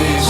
always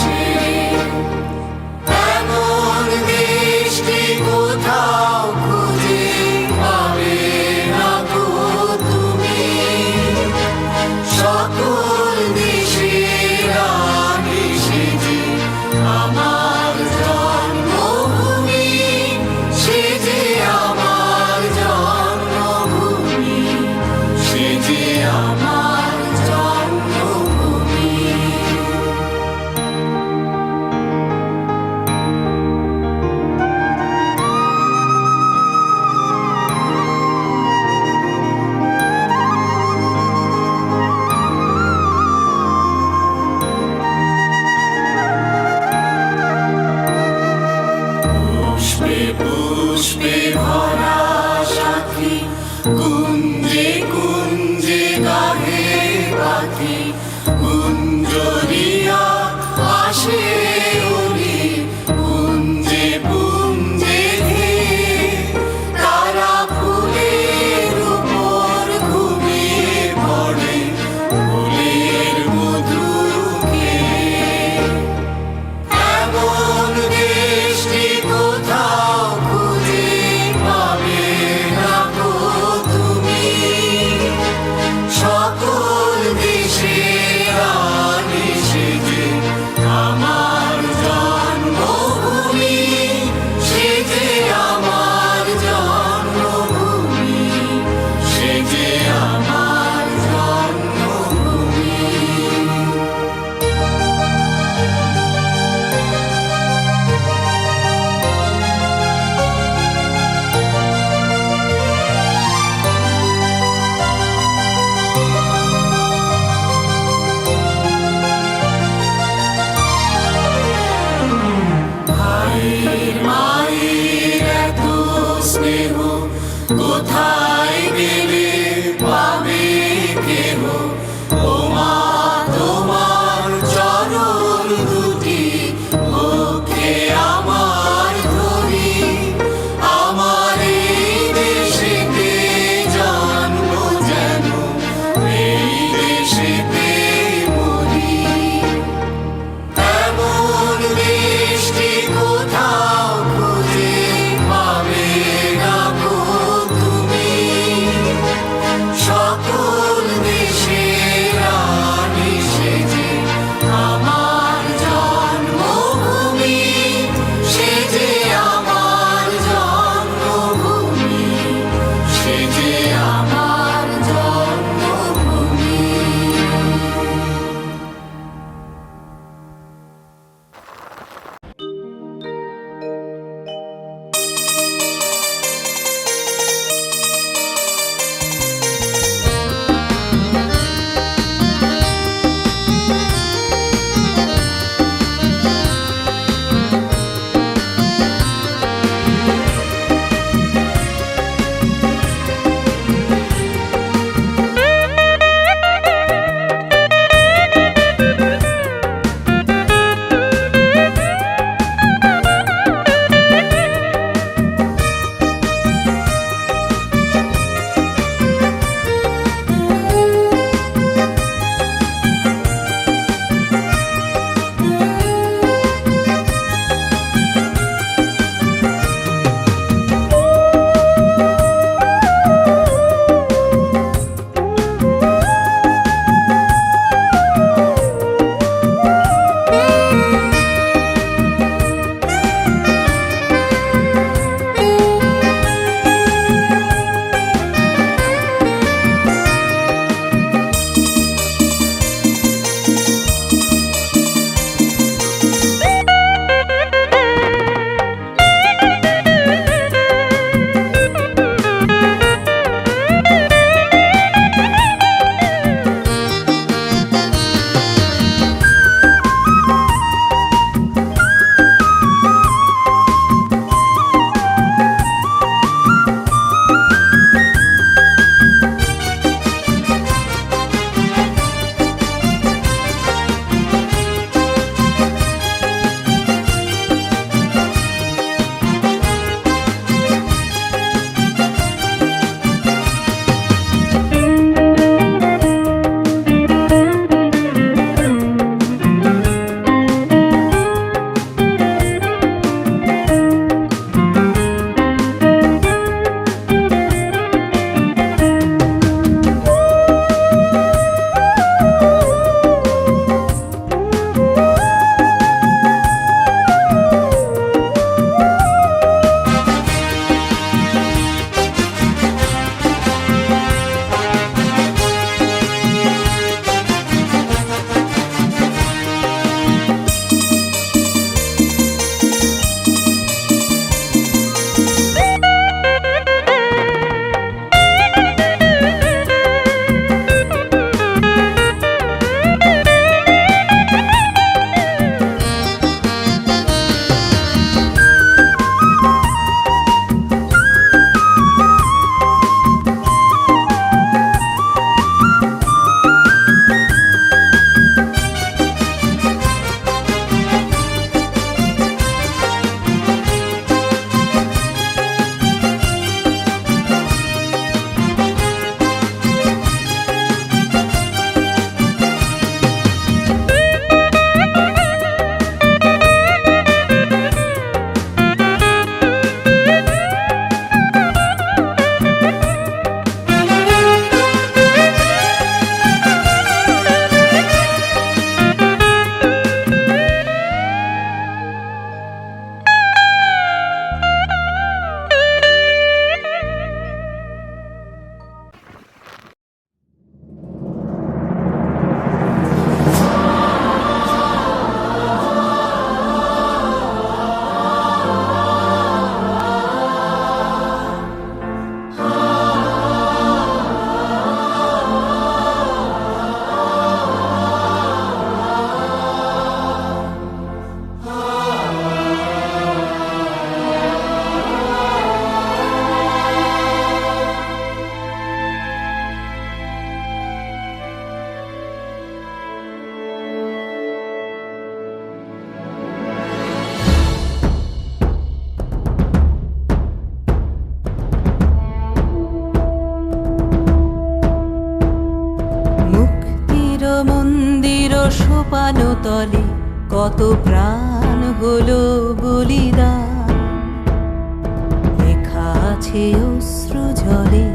আছে অশ্রু জলে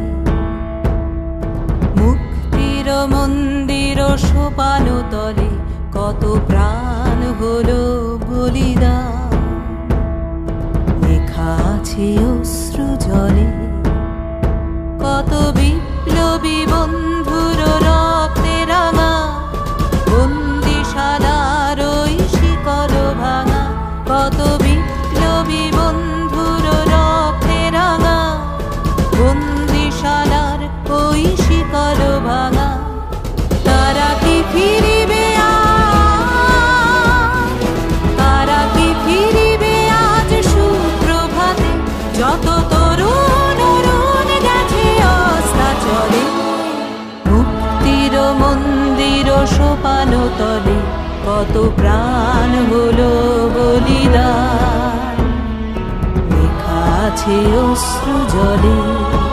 মুক্তির মন্দির সোপানো তলে, কত প্রাণ হলো বলিদান। লেখা আছে অশ্রু জলে। কত বিপ্লবী বন্ধুর রক্তে রাঙা। বন্দিশালার ওই শিকল ভাঙা। কত বিপ্লবী কত প্রাণ হলো বলিদান। লেখা আছে অশ্রু জলে।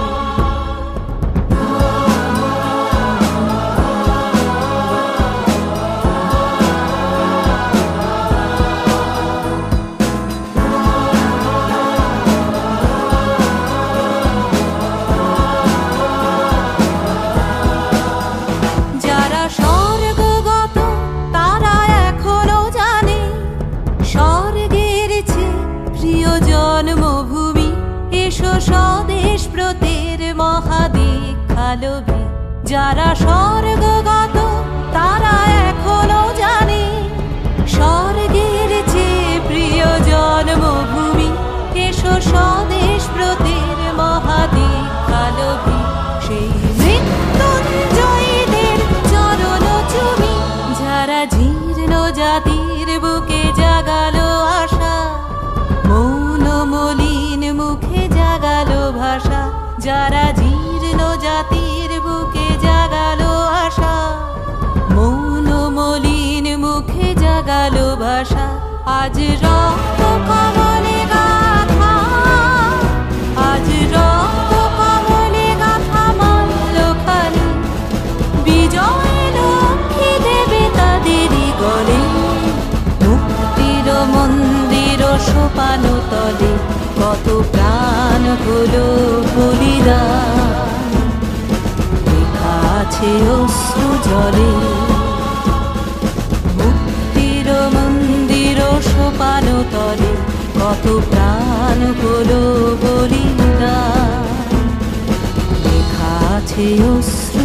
মহাদীক্ষালভী যারা স্বর্গগত, তারা এখনও জানে, স্বর্গের চেয়ে প্রিয় জন্মভূমি এসো স্বদেশ ব্রতের মহাদীক্ষালভী। সেই মৃত্যুঞ্জয়ীদের চরণ চুমি, যারা জীর্ণ জাতির বুকে জাগালো আশা, মৌন মলিন মুখে জাগালো ভাষা, যারা জাগালো ভাষা। আজ রক্ত কমলে গাথা। আজ রক্ত কমলে গাথা মাল্য খালি বিজয় লক্ষ্মী দেবে তাদেরই গলে। মুক্তির মন্দির সোপানো তলে। কত প্রাণ হলো বলিদান। লেখা আছে অশ্রু জলে। সোপানো তলে কত প্রাণ হলো বলিদান। লেখা আছে অশ্রু